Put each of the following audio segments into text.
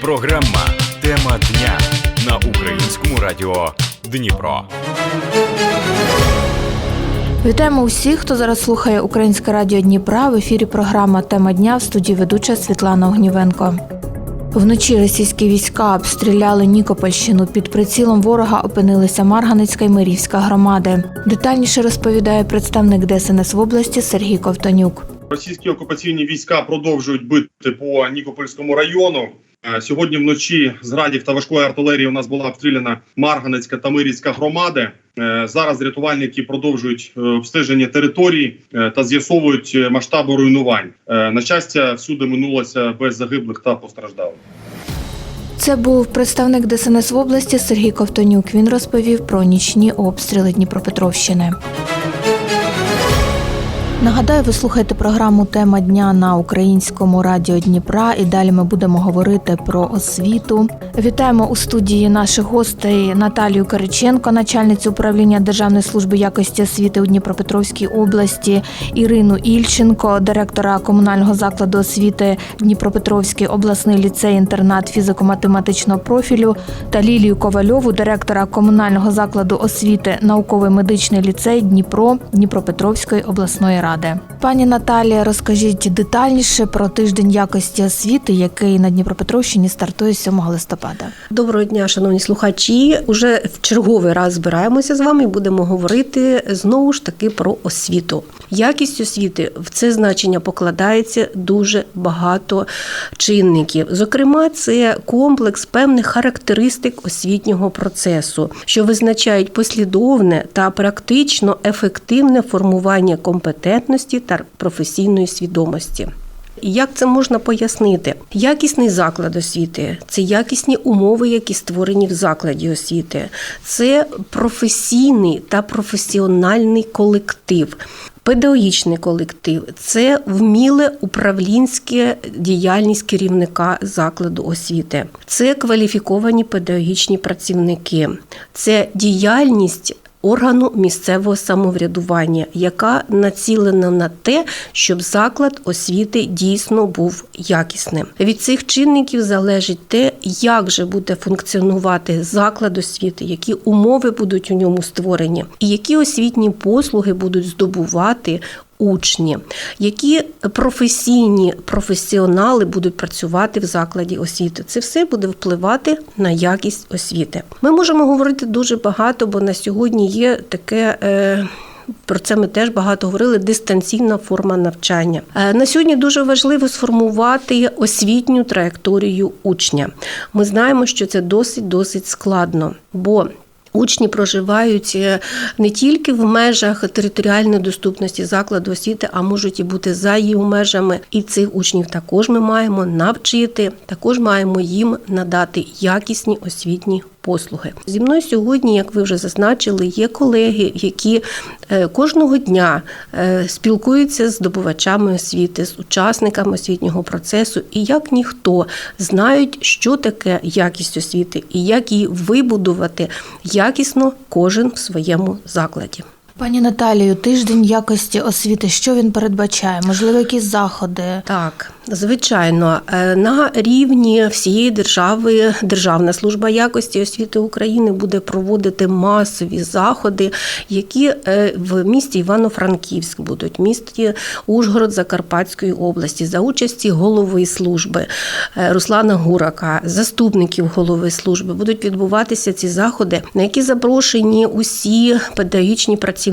Програма Тема дня на українському радіо Дніпро. Вітаємо усіх, хто зараз слухає Українське радіо Дніпра. В ефірі програма Тема дня в студії ведуча Світлана Огнівенко. Вночі російські війська обстріляли Нікопольщину. Під прицілом ворога опинилися Марганецька і Мирівська громади. Детальніше розповідає представник ДСНС в області Сергій Ковтонюк. Російські окупаційні війська продовжують бити по Нікопольському району. Е, Сьогодні вночі з градів та важкої артилерії у нас була обстріляна Марганецька та Мирівська громади. Е, Зараз рятувальники продовжують е, обстеження територій е, та з'ясовують масштаби руйнувань. На щастя, всюди минулося без загиблих та постраждалих. Це був представник ДСНС в області Сергій Ковтонюк. Він розповів про нічні обстріли Дніпропетровщини. Нагадаю, ви слухаєте програму Тема дня на українському радіо Дніпра. І далі ми будемо говорити про освіту. Вітаємо у студії наших гостей Наталію Кириченко, начальницю управління Державної служби якості освіти у Дніпропетровській області, Ірину Ільченко, директора комунального закладу освіти Дніпропетровський обласний ліцей-інтернат фізико-математичного профілю та Лілію Ковальову, директора комунального закладу освіти науковий медичний ліцей Дніпро Дніпропетровської обласної ради. Пані Наталія, розкажіть детальніше про тиждень якості освіти, який на Дніпропетровщині стартує 7 листопада. Доброго дня, шановні слухачі. Уже в черговий раз збираємося з вами і будемо говорити знову ж таки про освіту. Якість освіти в це значення покладається дуже багато чинників. Зокрема, це комплекс певних характеристик освітнього процесу, що визначають послідовне та практично ефективне формування компетентності та професійної свідомості. І Як це можна пояснити? Якісний заклад освіти це якісні умови, які створені в закладі освіти, це професійний та професіональний колектив. Педагогічний колектив це вміле управлінське діяльність керівника закладу освіти, це кваліфіковані педагогічні працівники, це діяльність органу місцевого самоврядування, яка націлена на те, щоб заклад освіти дійсно був якісним. Від цих чинників залежить те, як же буде функціонувати заклад освіти, які умови будуть у ньому створені, і які освітні послуги будуть здобувати. Учні, які професійні професіонали будуть працювати в закладі освіти, це все буде впливати на якість освіти. Ми можемо говорити дуже багато, бо на сьогодні є таке. Е, про це ми теж багато говорили. Дистанційна форма навчання Е, на сьогодні дуже важливо сформувати освітню траєкторію учня. Ми знаємо, що це досить досить складно, бо Учні проживають е, не тільки в межах територіальної доступності закладу освіти, а можуть і бути за її межами. І цих учнів також ми маємо навчити, також маємо їм надати якісні освітні послуги. Зі мною сьогодні, як ви вже зазначили, є колеги, які е, кожного дня е, спілкуються з здобувачами освіти, з учасниками освітнього процесу, і як ніхто знають, що таке якість освіти і як її вибудувати якісно кожен в своєму закладі. Пані Наталію, тиждень якості освіти, що він передбачає? Можливо, якісь заходи? Так, звичайно, Е, на рівні всієї держави Державна служба якості освіти України буде проводити масові заходи, які е, в місті Івано-Франківськ будуть, в місті Ужгород Закарпатської області за участі голови служби е, Руслана Гурака, заступників голови служби будуть відбуватися ці заходи, на які запрошені усі педагогічні працівники,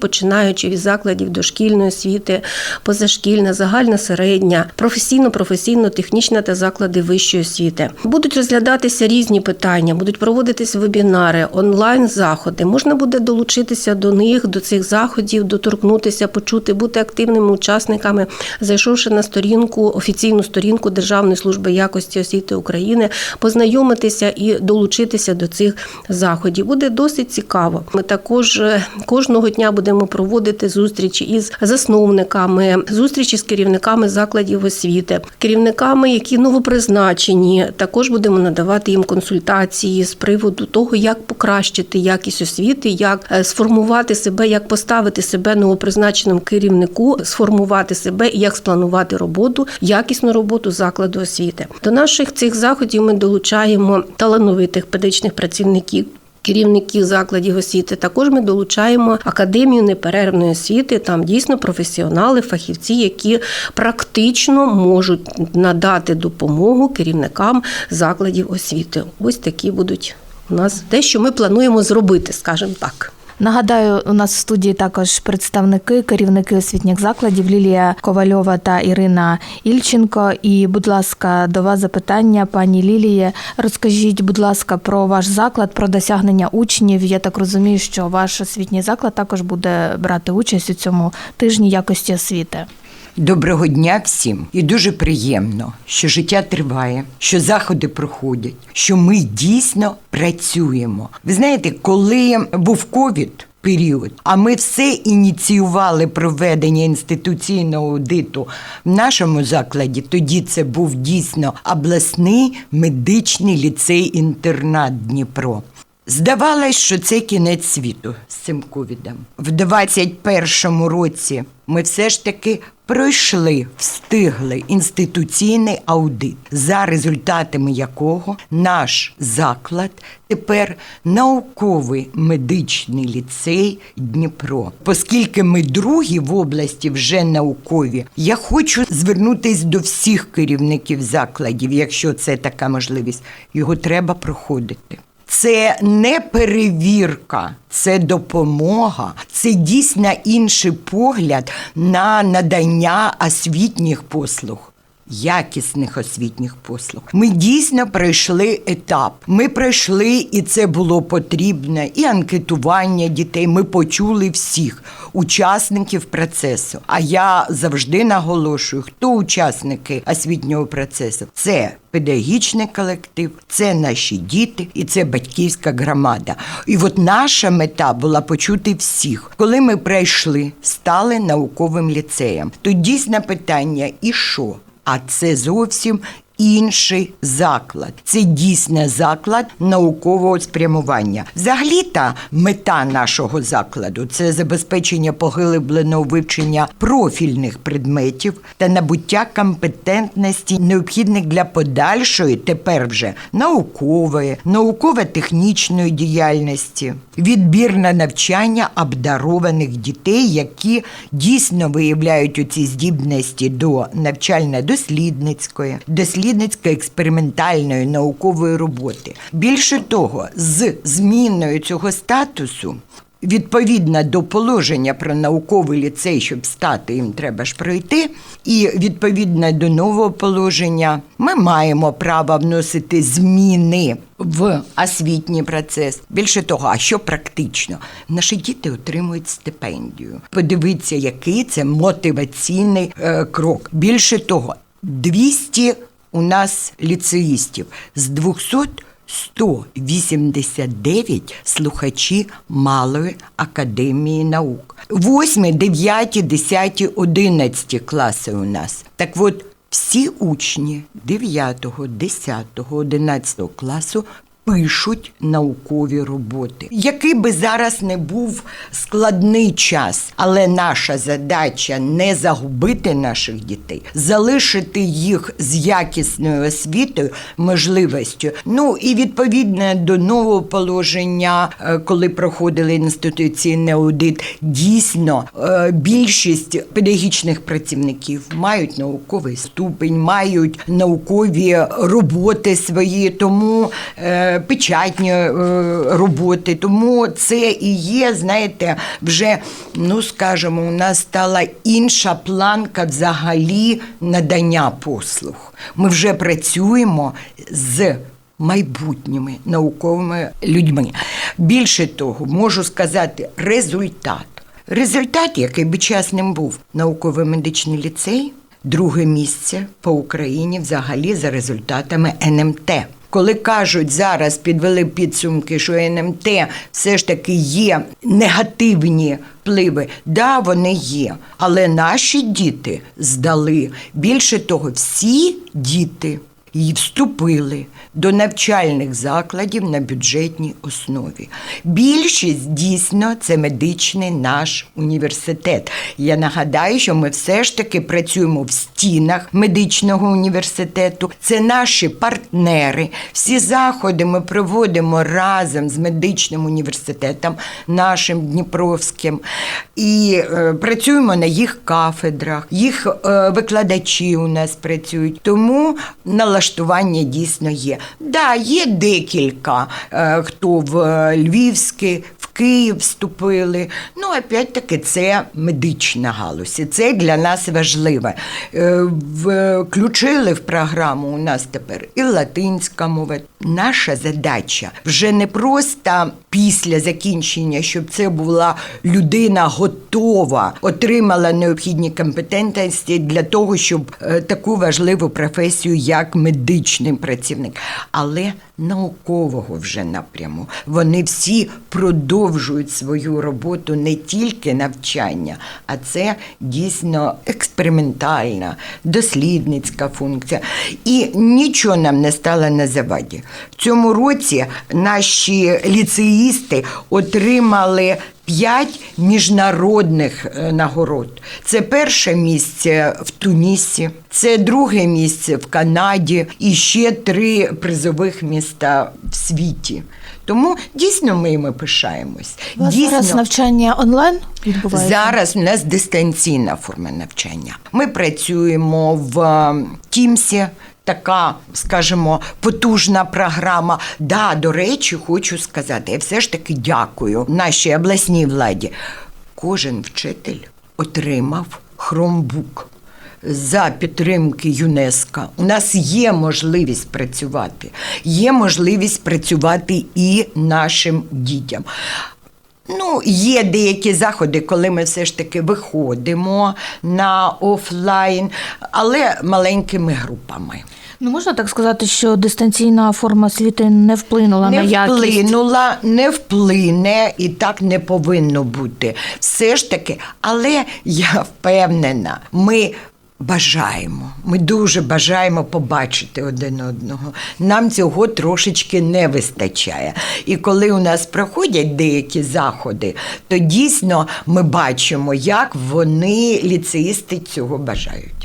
починаючи від закладів дошкільної освіти, позашкільна, загальна середня, професійно, професійно, технічна та заклади вищої освіти. Будуть розглядатися різні питання, будуть проводитись вебінари, онлайн заходи. Можна буде долучитися до них, до цих заходів, доторкнутися, почути, бути активними учасниками, зайшовши на сторінку, офіційну сторінку Державної служби якості освіти України, познайомитися і долучитися до цих заходів. Буде досить цікаво. Ми також е, кожного Кожного дня будемо проводити зустрічі із засновниками, зустрічі з керівниками закладів освіти, керівниками, які новопризначені. Також будемо надавати їм консультації з приводу того, як покращити якість освіти, як е, сформувати себе, як поставити себе новопризначеним керівнику, сформувати себе і як спланувати роботу, якісну роботу закладу освіти. До наших цих заходів ми долучаємо талановитих педагогічних працівників. Керівників закладів освіти також ми долучаємо академію неперервної освіти. Там дійсно професіонали, фахівці, які практично можуть надати допомогу керівникам закладів освіти. Ось такі будуть у нас те, що ми плануємо зробити, скажімо так. Нагадаю, у нас в студії також представники, керівники освітніх закладів Лілія Ковальова та Ірина Ільченко. І, будь ласка, до вас запитання, пані Ліліє. Розкажіть, будь ласка, про ваш заклад, про досягнення учнів. Я так розумію, що ваш освітній заклад також буде брати участь у цьому тижні якості освіти. Доброго дня всім і дуже приємно, що життя триває, що заходи проходять, що ми дійсно працюємо. Ви знаєте, коли був ковід. Період, а ми все ініціювали проведення інституційного аудиту в нашому закладі. Тоді це був дійсно обласний медичний ліцей-інтернат Дніпро. Здавалось, що це кінець світу з цим ковідом. В 21-му році ми все ж таки пройшли, встигли інституційний аудит, за результатами якого наш заклад тепер науковий медичний ліцей Дніпро. Оскільки ми другі в області вже наукові, я хочу звернутись до всіх керівників закладів, якщо це така можливість, його треба проходити. Це не перевірка, це допомога, це дійсно інший погляд на надання освітніх послуг. Якісних освітніх послуг. Ми дійсно пройшли етап. Ми пройшли, і це було потрібно, і анкетування дітей. Ми почули всіх учасників процесу. А я завжди наголошую, хто учасники освітнього процесу. Це педагогічний колектив, це наші діти і це батьківська громада. І от наша мета була почути всіх. Коли ми прийшли, стали науковим ліцеєм, то дійсно питання: і що? А це зовсім інший заклад. Це дійсно заклад наукового спрямування. Взагалі-то мета нашого закладу це забезпечення поглибленого вивчення профільних предметів та набуття компетентності, необхідних для подальшої, тепер вже наукової, науково-технічної діяльності, відбір на навчання обдарованих дітей, які дійсно виявляють оці здібності до навчально-дослідницької, дослідницько-експериментальної наукової роботи. Більше того, з зміною цього статусу. Відповідно до положення про науковий ліцей, щоб стати їм треба ж пройти, і відповідно до нового положення ми маємо право вносити зміни в освітній процес. Більше того, а що практично? Наші діти отримують стипендію. Подивіться, який це мотиваційний е, крок. Більше того, 200 у нас ліцеїстів з 200 189 слухачі Малої академії наук. 8, 9, 10, 11 класи у нас. Так от, всі учні 9, 10, 11 класу пишуть наукові роботи. Який би зараз не був складний час, але наша задача не загубити наших дітей, залишити їх з якісною освітою, можливістю. Ну і відповідно до нового положення, е, коли проходили інституційний аудит, дійсно е, більшість педагогічних працівників мають науковий ступень, мають наукові роботи свої, тому. Печатні е, роботи. Тому це і є, знаєте, вже, ну скажімо, у нас стала інша планка взагалі надання послуг. Ми вже працюємо з. Майбутніми науковими людьми. Більше того, можу сказати, результат. Результат, який би чесним був, науковий медичний ліцей, друге місце по Україні взагалі за результатами НМТ. Коли кажуть зараз, підвели підсумки, що НМТ все ж таки є негативні впливи, да, вони є. Але наші діти здали. Більше того, всі діти і вступили до навчальних закладів на бюджетній основі. Більшість дійсно це медичний наш університет. Я нагадаю, що ми все ж таки працюємо в стінах медичного університету. Це наші партнери. Всі заходи ми проводимо разом з медичним університетом, нашим Дніпровським, і е, працюємо на їх кафедрах. Їх е, викладачі у нас працюють. Тому налаштування дійсно є. Да, є декілька, е, хто в е, Львівський, в Київ вступили. Ну, опять-таки, це медична галузь. І це для нас важливо. Е, Включили в програму у нас тепер і латинська мова. Наша задача вже не просто після закінчення, щоб це була людина готова, отримала необхідні компетентності для того, щоб е, таку важливу професію, як медичний працівник, але наукового вже напряму. Вони всі продовжують свою роботу не тільки навчання, а це дійсно експериментальна, дослідницька функція. І нічого нам не стало на заваді. В цьому році наші ліцеїсти отримали. П'ять міжнародних е, нагород. Це перше місце в Тунісі, це друге місце в Канаді і ще три призових міста в світі. Тому дійсно ми іми пишаємось. У вас зараз навчання онлайн відбувається? Зараз у нас дистанційна форма навчання. Ми працюємо в е, Тімсі. Така, скажімо, потужна програма. Да, до речі, хочу сказати, я все ж таки дякую нашій обласній владі. Кожен вчитель отримав хромбук. За підтримки ЮНЕСКО у нас є можливість працювати, є можливість працювати і нашим дітям. Ну, є деякі заходи, коли ми все ж таки виходимо на офлайн, але маленькими групами. Ну можна так сказати, що дистанційна форма освіти не вплинула на Не вплинула, не вплине і так не повинно бути. Все ж таки, але я впевнена, ми. Бажаємо, ми дуже бажаємо побачити один одного. Нам цього трошечки не вистачає. І коли у нас проходять деякі заходи, то дійсно ми бачимо, як вони, ліцеїсти, цього бажають.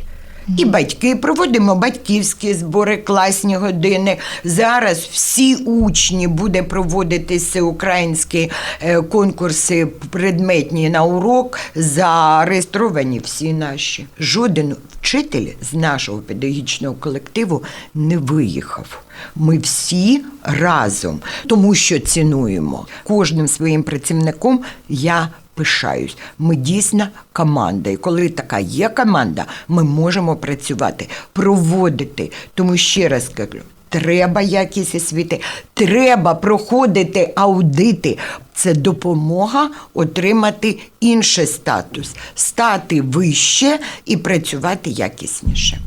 І батьки проводимо батьківські збори, класні години. Зараз всі учні буде проводити всеукраїнські е, конкурси предметні на урок. Зареєстровані всі наші. Жоден вчитель з нашого педагогічного колективу не виїхав. Ми всі разом, тому що цінуємо кожним своїм працівником. Я пишаюсь. Ми дійсно команда. І коли така є команда, ми можемо працювати, проводити. Тому ще раз кажу. Треба якість освіти, треба проходити аудити. Це допомога отримати інший статус, стати вище і працювати якісніше.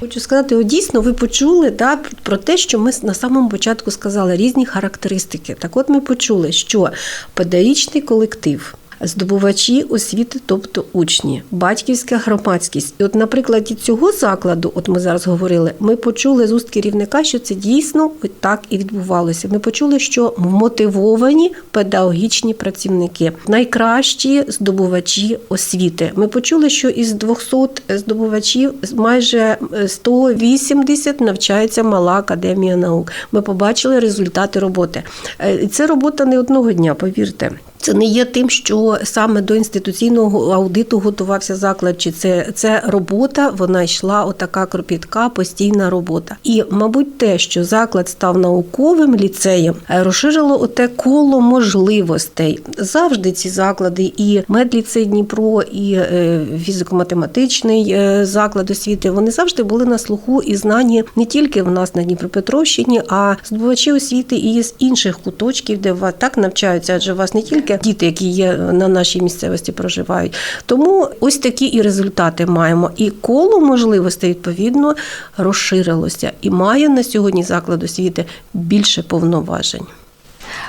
Хочу сказати, от дійсно ви почули да, про те, що ми на самому початку сказали різні характеристики. Так от ми почули, що педагогічний колектив. Здобувачі освіти, тобто учні, батьківська громадськість. І от на прикладі цього закладу, от ми зараз говорили, ми почули з уст керівника, що це дійсно так і відбувалося. Ми почули, що мотивовані педагогічні працівники, найкращі здобувачі освіти. Ми почули, що із 200 здобувачів майже 180 навчається мала академія наук. Ми побачили результати роботи. Е, це робота не одного дня, повірте. Це не є тим, що саме до інституційного аудиту готувався заклад, чи це, це робота, вона йшла отака кропітка, постійна робота. І, мабуть, те, що заклад став науковим ліцеєм, е, розширило оте коло можливостей. Завжди ці заклади, і медліцей Дніпро, і е, фізико-математичний е, заклад освіти, вони завжди були на слуху і знані не тільки в нас на Дніпропетровщині, а здобувачі освіти і з інших куточків, де вас так навчаються, адже вас не тільки тільки діти, які є на нашій місцевості, проживають. Тому ось такі і результати маємо. І коло можливостей відповідно розширилося і має на сьогодні заклад освіти більше повноважень.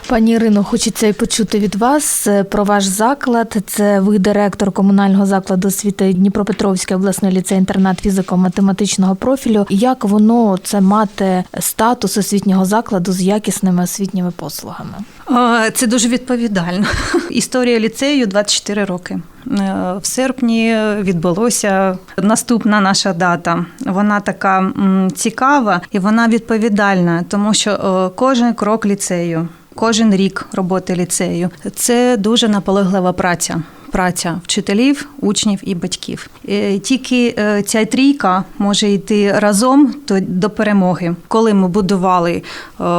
Пані Ірино, хочеться і почути від вас е, про ваш заклад. Це ви директор комунального закладу освіти Дніпропетровський обласний ліцей інтернат фізико-математичного профілю. Як воно це мати статус освітнього закладу з якісними освітніми послугами? Це дуже відповідально. Історія ліцею 24 роки. Е, В серпні відбулося наступна наша дата. Вона така цікава і вона відповідальна, тому що е, кожен крок ліцею, кожен рік роботи ліцею це дуже наполеглива праця. Праця вчителів, учнів і батьків. Е, Тільки е, ця трійка може йти разом до перемоги. Коли ми будували е,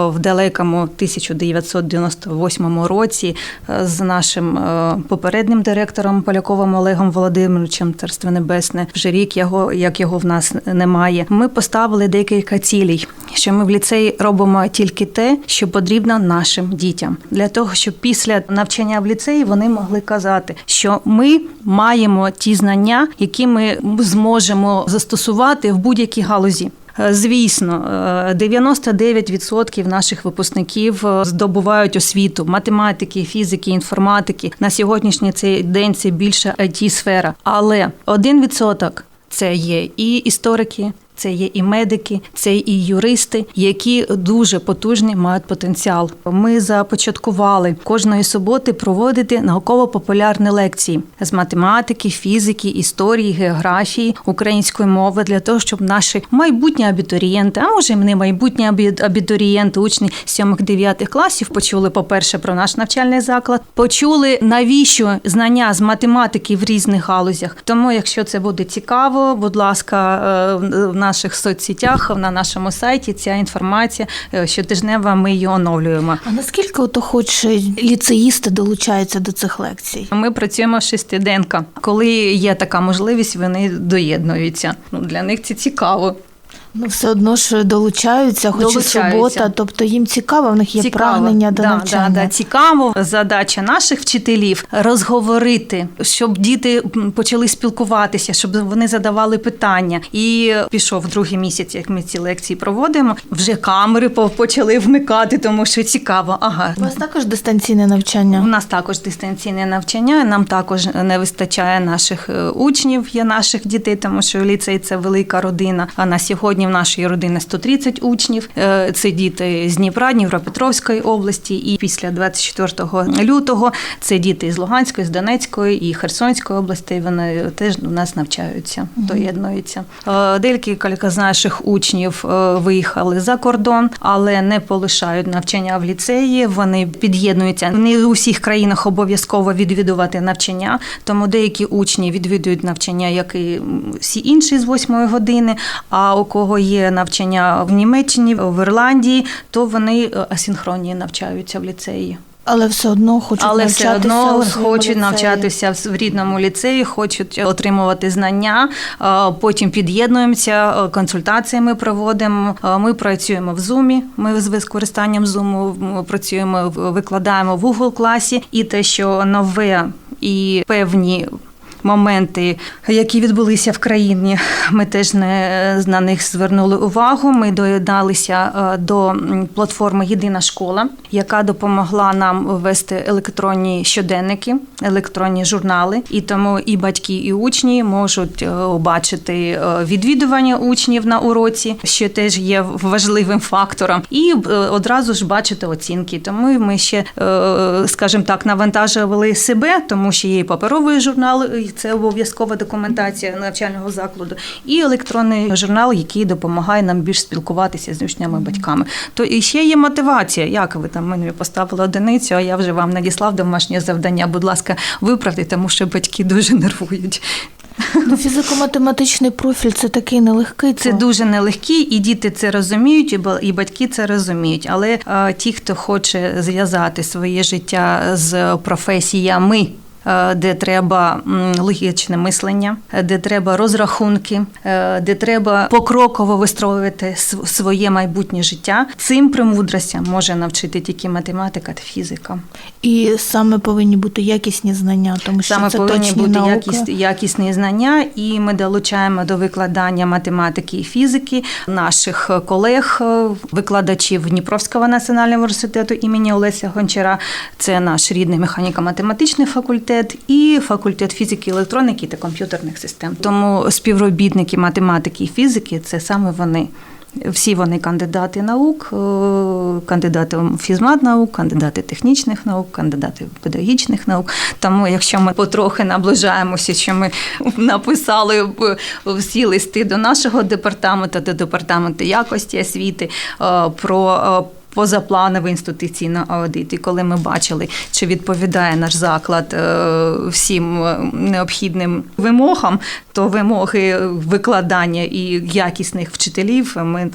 в далекому 1998 році з нашим попереднім директором Поляковим Олегом Володимировичем Царство Небесне, вже рік його, як його в нас немає. Ми поставили декілька цілей, що ми в ліцеї робимо тільки те, що потрібно нашим дітям, для того, щоб після навчання в ліцеї вони могли казати, що ми маємо ті знання, які ми зможемо застосувати в будь-якій галузі. Е, Звісно, е, 99% наших випускників е, здобувають освіту математики, фізики, інформатики. На сьогоднішній цей день це більше it сфера. Але 1% це є і історики. Це є і медики, це і юристи, які дуже потужні мають потенціал. Ми започаткували кожної суботи проводити науково-популярні лекції з математики, фізики, історії, географії, української мови для того, щоб наші майбутні абітурієнти, а може і не майбутні абітурієнти, учні 7-9 класів почули, по-перше, про наш навчальний заклад, почули навіщо знання з математики в різних галузях. Тому, якщо це буде цікаво, будь ласка, е, в в наших соцсетях, на нашому сайті ця інформація е, щотижнева ми її оновлюємо. А наскільки ото хоч ліцеїсти долучаються до цих лекцій? Ми працюємо шестиденка. Коли є така можливість, вони доєднуються. Ну для них це цікаво. Ну, все одно ж долучаються, хоч і Долучаються. субота, тобто їм цікаво, в них є Цікаво. прагнення до да, навчання. Да, да, цікаво. Задача наших вчителів розговорити, щоб діти м, почали спілкуватися, щоб вони задавали питання. І пішов другий місяць, як ми ці лекції проводимо. Вже камери по- почали вмикати, тому що цікаво. Ага, У вас також дистанційне навчання. У нас також дистанційне навчання. Нам також не вистачає наших е, учнів, є наших дітей, тому що ліцей це велика родина. А на сьогодні в нашої родини 130 учнів. Це діти з Дніпра, Дніпропетровської області. І після 24 лютого це діти з Луганської, з Донецької і Херсонської області. Вони теж у нас навчаються, доєднуються. Е, Деякі кілька з наших учнів е, виїхали за кордон, але не полишають навчання в ліцеї. Вони під'єднуються. Не у всіх країнах обов'язково відвідувати навчання, тому деякі учні відвідують навчання, як і всі інші з 8 години. А у кого є навчання в Німеччині, в Ірландії, то вони е, асинхронні навчаються в ліцеї. Але все одно хочуть Але навчатися все одно хочуть ліцеї. навчатися в- рідному ліцеї, хочуть отримувати знання. Потім під'єднуємося, е, консультації ми проводимо. е, Ми працюємо в Zoom, Ми з використанням м, працюємо, викладаємо в Google класі, і те, що нове і певні. Моменти, які відбулися в країні, ми теж не на них звернули увагу. Ми доєдналися е, до платформи Єдина школа, яка допомогла нам ввести електронні щоденники, електронні журнали. І тому і батьки, і учні можуть е, бачити е, відвідування учнів на уроці, що теж є важливим фактором, і е, одразу ж бачити оцінки. Тому ми ще, е, скажімо так, навантажували себе, тому що є і паперовий журнал, і це обов'язкова документація навчального закладу, і електронний журнал, який допомагає нам більш спілкуватися з учнями батьками. То і ще є мотивація. Як ви там мені поставили одиницю, а я вже вам надіслав домашнє завдання. Будь ласка, виправте, тому що батьки дуже нервують. Ну, фізико-математичний профіль це такий нелегкий. Це то- дуже нелегкі, і діти це розуміють, і батьки це розуміють. Але е, ті, хто хоче зв'язати своє життя з професіями. Е, де треба логічне мислення, е, де треба розрахунки, е, де треба покроково вистроювати св- своє майбутнє життя. Цим премудростям може навчити тільки математика та фізика. І саме повинні бути якісні знання, тому що Саме це повинні точні бути науки. якіс, якісні знання, і ми долучаємо до викладання математики і фізики наших колег, викладачів Дніпровського національного університету імені Олеся Гончара. Це наш рідний механіко-математичний факультет і факультет фізики, електроніки та комп'ютерних систем. Тому співробітники математики і фізики це саме вони. Всі вони кандидати наук, е, кандидати фізмат наук, кандидати технічних наук, кандидати педагогічних наук. Тому, якщо ми потрохи наближаємося, що ми написали всі листи до нашого департаменту, до департаменту якості освіти е, про. Позаплановий інституційний аудит, і коли ми бачили, чи відповідає наш заклад е, всім е, необхідним вимогам, то вимоги викладання і якісних вчителів ми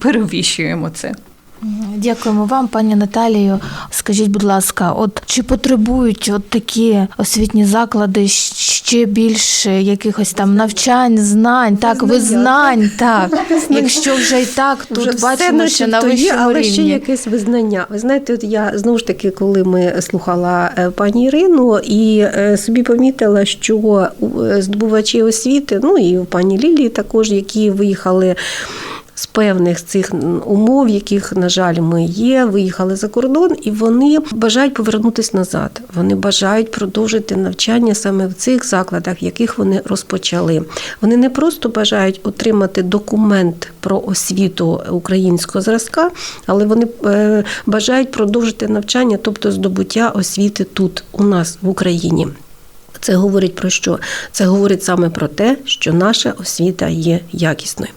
перевищуємо це. Дякуємо вам, пані Наталію. Скажіть, будь ласка, от чи потребують от такі освітні заклади ще більше якихось там навчань, знань, так, визнань, так. Якщо вже і так, тут Вже все бачимо, що на начебто є, вищому але ще якесь визнання. Ви знаєте, от я знову ж таки, коли ми слухала е, пані Ірину, і е, собі помітила, що е, здобувачі освіти, ну і пані Лілії також, які виїхали. З певних цих умов, яких, на жаль, ми є, виїхали за кордон, і вони бажають повернутися назад. Вони бажають продовжити навчання саме в цих закладах, в яких вони розпочали. Вони не просто бажають отримати документ про освіту українського зразка, але вони е, бажають продовжити навчання, тобто здобуття освіти тут, у нас в Україні. Це говорить про що? Це говорить саме про те, що наша освіта є якісною.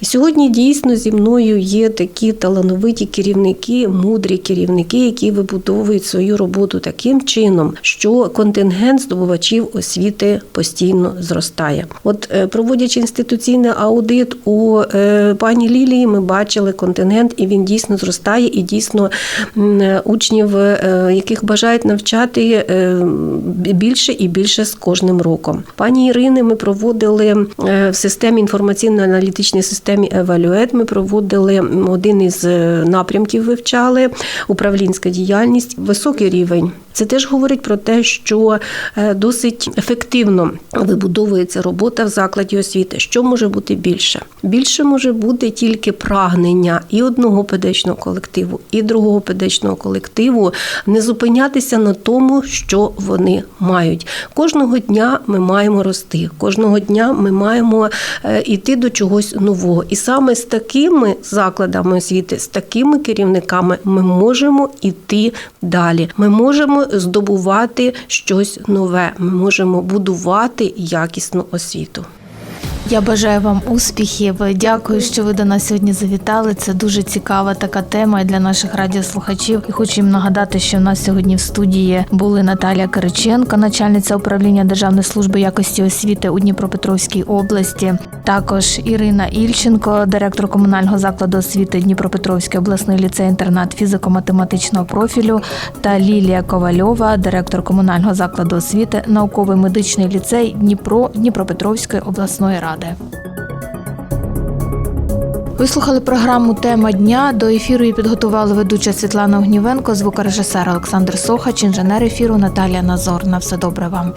І сьогодні дійсно зі мною є такі талановиті керівники, мудрі керівники, які вибудовують свою роботу таким чином, що контингент здобувачів освіти постійно зростає. От е, проводячи інституційний аудит у е, пані Лілії, ми бачили контингент, і він дійсно зростає, і дійсно е, учнів, яких бажають навчати більше і більше з кожним роком. Пані Ірини, ми проводили е, в системі інформаційно-аналітичній системі Евалюет. Ми проводили один із е, напрямків, вивчали управлінська діяльність, високий рівень. Це теж говорить про те, що е, досить ефективно вибудовується робота в закладі освіти. Що може бути більше? Більше може бути тільки прагнення і одного педагогічного колективу, і другого педагогічного колективу не зупинятися на тому, що вони мають. Кожного дня ми маємо рости, кожного дня ми маємо е, йти до чогось нового. І саме з такими закладами освіти, з такими керівниками ми можемо йти далі. Ми можемо здобувати щось нове. Ми можемо будувати якісну освіту. Я бажаю вам успіхів. Дякую, що ви до нас сьогодні завітали. Це дуже цікава така тема для наших радіослухачів. І хочу їм нагадати, що в нас сьогодні в студії були Наталія Кириченко, начальниця управління Державної служби якості освіти у Дніпропетровській області. Також Ірина Ільченко, директор комунального закладу освіти Дніпропетровський обласний ліцей-інтернат фізико-математичного профілю, та Лілія Ковальова, директор комунального закладу освіти, науковий медичний ліцей Дніпро Дніпропетровської обласної ради. Ви слухали програму Тема дня. До ефіру її підготували ведуча Світлана Огнівенко, звукорежисер Олександр Сохач, інженер ефіру Наталія Назор. На все добре вам.